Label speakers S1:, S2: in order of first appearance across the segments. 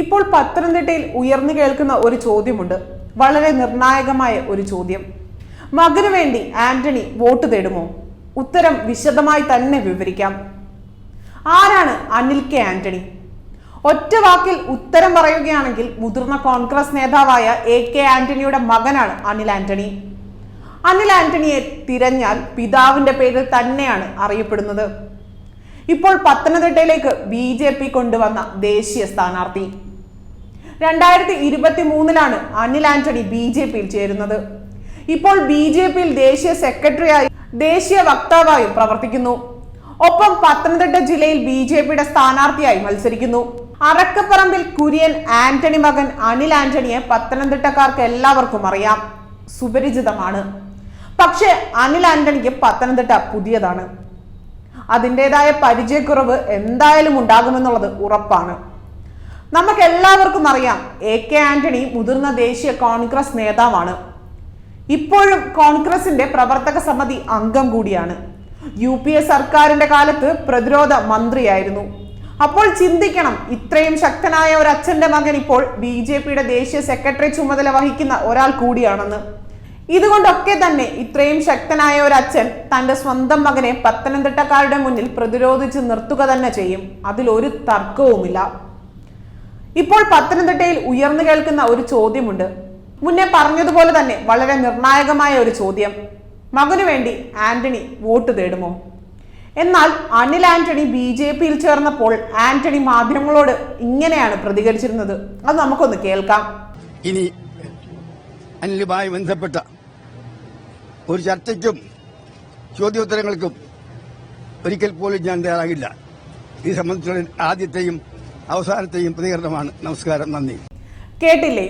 S1: ഇപ്പോൾ പത്തനംതിട്ടയിൽ ഉയർന്നു കേൾക്കുന്ന ഒരു ചോദ്യമുണ്ട്. വളരെ നിർണായകമായ ഒരു ചോദ്യം. മകനു വേണ്ടി ആന്റണി വോട്ട് തേടുമോ? ഉത്തരം വിശദമായി തന്നെ വിവരിക്കാം. ആരാണ് അനിൽ കെ ആന്റണി? ഒറ്റ വാക്കിൽ ഉത്തരം പറയുകയാണെങ്കിൽ മുതിർന്ന കോൺഗ്രസ് നേതാവായ എ കെ ആന്റണിയുടെ മകനാണ് അനിൽ ആന്റണി. അനിൽ ആന്റണിയെ തിരഞ്ഞാൽ പിതാവിന്റെ പേരിൽ തന്നെയാണ് അറിയപ്പെടുന്നത്. ഇപ്പോൾ പത്തനംതിട്ടയിലേക്ക് ബി ജെ പി കൊണ്ടുവന്ന ദേശീയ സ്ഥാനാർത്ഥി. രണ്ടായിരത്തി ഇരുപത്തി മൂന്നിലാണ് അനിൽ ആന്റണി ബി ജെ പിയിൽ ചേരുന്നത്. ഇപ്പോൾ ബി ജെ പിയിൽ ദേശീയ സെക്രട്ടറിയായി ദേശീയ വക്താവായും പ്രവർത്തിക്കുന്നു. ഒപ്പം പത്തനംതിട്ട ജില്ലയിൽ ബി ജെ പിയുടെ സ്ഥാനാർത്ഥിയായി മത്സരിക്കുന്നു. അറക്കപ്പറമ്പിൽ കുര്യൻ ആന്റണി മകൻ അനിൽ ആന്റണിയെ പത്തനംതിട്ടക്കാർക്ക് എല്ലാവർക്കും അറിയാം. സുപരിചിതമാണ്. പക്ഷേ അനിൽ ആന്റണിക്ക് പത്തനംതിട്ട പുതിയതാണ്. അതിന്റെതായ പരിചയക്കുറവ് എന്തായാലും ഉണ്ടാകുമെന്നുള്ളത് ഉറപ്പാണ്. നമുക്ക് എല്ലാവർക്കും അറിയാം എ കെ ആന്റണി മുതിർന്ന ദേശീയ കോൺഗ്രസ് നേതാവാണ്. ഇപ്പോഴും കോൺഗ്രസിന്റെ പ്രവർത്തക സമിതി അംഗം കൂടിയാണ്. യു പി എ സർക്കാരിന്റെ കാലത്ത് പ്രതിരോധ മന്ത്രിയായിരുന്നു. അപ്പോൾ ചിന്തിക്കണം ഇത്രയും ശക്തനായ ഒരു അച്ഛന്റെ മകൻ ഇപ്പോൾ ബി ജെ പിയുടെ ദേശീയ സെക്രട്ടറി ചുമതല വഹിക്കുന്ന ഒരാൾ കൂടിയാണെന്ന്. ഇതുകൊണ്ടൊക്കെ തന്നെ ഇത്രയും ശക്തനായ ഒരു അച്ഛൻ തന്റെ സ്വന്തം മകനെ പത്തനംതിട്ടക്കാരുടെ മുന്നിൽ പ്രതിരോധിച്ച് നിർത്തുക തന്നെ ചെയ്യും. അതിൽ ഒരു തർക്കവുമില്ല. ഇപ്പോൾ പത്തനംതിട്ടയിൽ ഉയർന്നു കേൾക്കുന്ന ഒരു ചോദ്യമുണ്ട്. മുന്നേ പറഞ്ഞതുപോലെ തന്നെ വളരെ നിർണായകമായ ഒരു ചോദ്യം. മകനു വേണ്ടി ആന്റണി വോട്ട് തേടുമോ? എന്നാൽ അനിൽ ആന്റണി ബി ജെ പിയിൽ ചേർന്നപ്പോൾ ആന്റണി മാധ്യമങ്ങളോട് ഇങ്ങനെയാണ് പ്രതികരിച്ചിരുന്നത്. അത് നമുക്കൊന്ന് കേൾക്കാം.
S2: ഇനി അനിലുമായി ബന്ധപ്പെട്ട ഒരു ചർച്ചയ്ക്കും ചോദ്യോത്തരങ്ങൾക്കും ഒരിക്കൽ പോലും ഞാൻ തയ്യാറാകില്ല. ഇത് സംബന്ധിച്ചുള്ള ആദ്യത്തെയും അവസാനത്തെയും പ്രതികരണമാണ്. നമസ്കാരം നന്ദി.
S1: കേട്ടില്ലേ?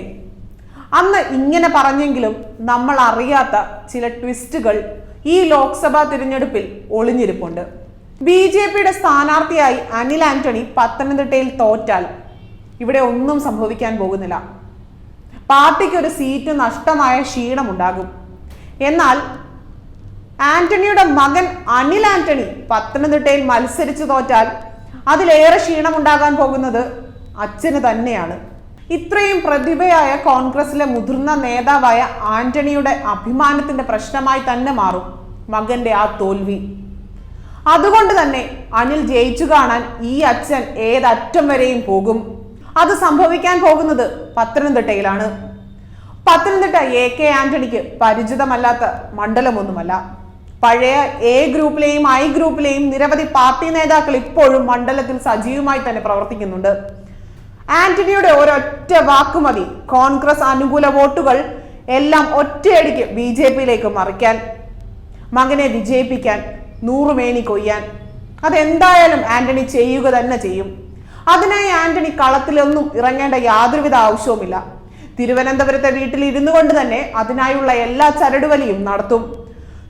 S1: അന്ന് ഇങ്ങനെ പറഞ്ഞെങ്കിലും നമ്മൾ അറിയാത്ത ചില ട്വിസ്റ്റുകൾ ഈ ലോക്സഭാ തിരഞ്ഞെടുപ്പിൽ ഒളിഞ്ഞിരിപ്പുണ്ട്. ബി ജെ പിയുടെ സ്ഥാനാർത്ഥിയായി അനിൽ ആന്റണി പത്തനംതിട്ടയിൽ തോറ്റാൽ ഇവിടെ ഒന്നും സംഭവിക്കാൻ പോകുന്നില്ല. പാർട്ടിക്ക് ഒരു സീറ്റ് നഷ്ടമായ ക്ഷീണമുണ്ടാകും. എന്നാൽ ആന്റണിയുടെ മകൻ അനിൽ ആന്റണി പത്തനംതിട്ടയിൽ മത്സരിച്ചു തോറ്റാൽ അതിലേറെ ക്ഷീണമുണ്ടാകാൻ പോകുന്നത് അച്ഛന് തന്നെയാണ്. ഇത്രയും പ്രതിഭയായ കോൺഗ്രസിലെ മുതിർന്ന നേതാവായ ആന്റണിയുടെ അഭിമാനത്തിന്റെ പ്രശ്നമായി തന്നെ മാറും മകന്റെ ആ തോൽവി. അതുകൊണ്ട് തന്നെ അനിൽ ജയിച്ചു കാണാൻ ഈ അച്ഛൻ ഏതറ്റം വരെയും പോകും. അത് സംഭവിക്കാൻ പോകുന്നത് പത്തനംതിട്ടയിലാണ്. പത്തനംതിട്ട എ കെ ആന്റണിക്ക് പരിചിതമല്ലാത്ത മണ്ഡലമൊന്നുമല്ല. പഴയ എ ഗ്രൂപ്പിലെയും ഐ ഗ്രൂപ്പിലെയും നിരവധി പാർട്ടി നേതാക്കൾ ഇപ്പോഴും മണ്ഡലത്തിൽ സജീവമായി തന്നെ പ്രവർത്തിക്കുന്നുണ്ട്. ആന്റണിയുടെ ഒരൊറ്റ വാക്കുമതി കോൺഗ്രസ് അനുകൂല വോട്ടുകൾ എല്ലാം ഒറ്റയടിക്ക് ബി ജെ പിയിലേക്ക് മറിക്കാൻ മകനെ വിജയിപ്പിക്കാൻ നൂറുമേനി കൊയ്യാൻ. അതെന്തായാലും ആന്റണി ചെയ്യുക തന്നെ ചെയ്യും. അതിനായി ആന്റണി കളത്തിലൊന്നും ഇറങ്ങേണ്ട യാതൊരുവിധ ആവശ്യവുമില്ല. തിരുവനന്തപുരത്തെ വീട്ടിൽ ഇരുന്നു കൊണ്ട് തന്നെ അതിനായുള്ള എല്ലാ ചരടുവലിയും നടത്തും.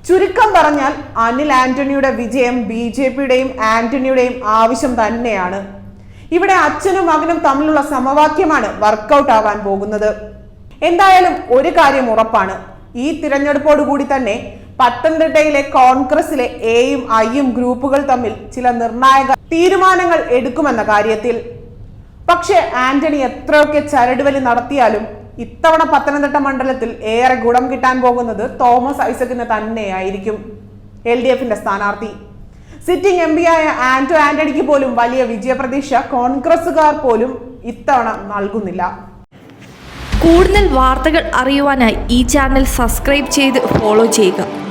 S1: ചുരുക്കം പറഞ്ഞാൽ അനിൽ ആന്റണിയുടെ വിജയം ബി ജെ പിയുടെയും ആന്റണിയുടെയും ആവശ്യം തന്നെയാണ്. ഇവിടെ അച്ഛനും മകനും തമ്മിലുള്ള സമവാക്യമാണ് വർക്കൗട്ട് ആവാൻ പോകുന്നത്. എന്തായാലും ഒരു കാര്യം ഉറപ്പാണ്. ഈ തിരഞ്ഞെടുപ്പോടുകൂടി തന്നെ പത്തനംതിട്ടയിലെ കോൺഗ്രസിലെ എയും ഐയും ഗ്രൂപ്പുകൾ തമ്മിൽ ചില നിർണായക തീരുമാനങ്ങൾ എടുക്കുമെന്ന കാര്യത്തിൽ. പക്ഷേ ആന്റണി എത്രയൊക്കെ ചരടുവലി നടത്തിയാലും ഇത്തവണ പത്തനംതിട്ട മണ്ഡലത്തിൽ ഏറെ ഗുണം കിട്ടാൻ പോകുന്നത് തോമസ് ഐസക്കിന് തന്നെയായിരിക്കും. എൽ ഡി എഫിന്റെ സ്ഥാനാർത്ഥി. സിറ്റിംഗ് എം ആയ ആന്റോ ആന്റണിക്ക് പോലും വലിയ വിജയപ്രതീക്ഷ കോൺഗ്രസുകാർ പോലും ഇത്തവണ നൽകുന്നില്ല.
S3: കൂടുതൽ വാർത്തകൾ അറിയുവാനായി ഈ ചാനൽ സബ്സ്ക്രൈബ് ചെയ്ത് ഫോളോ ചെയ്യുക.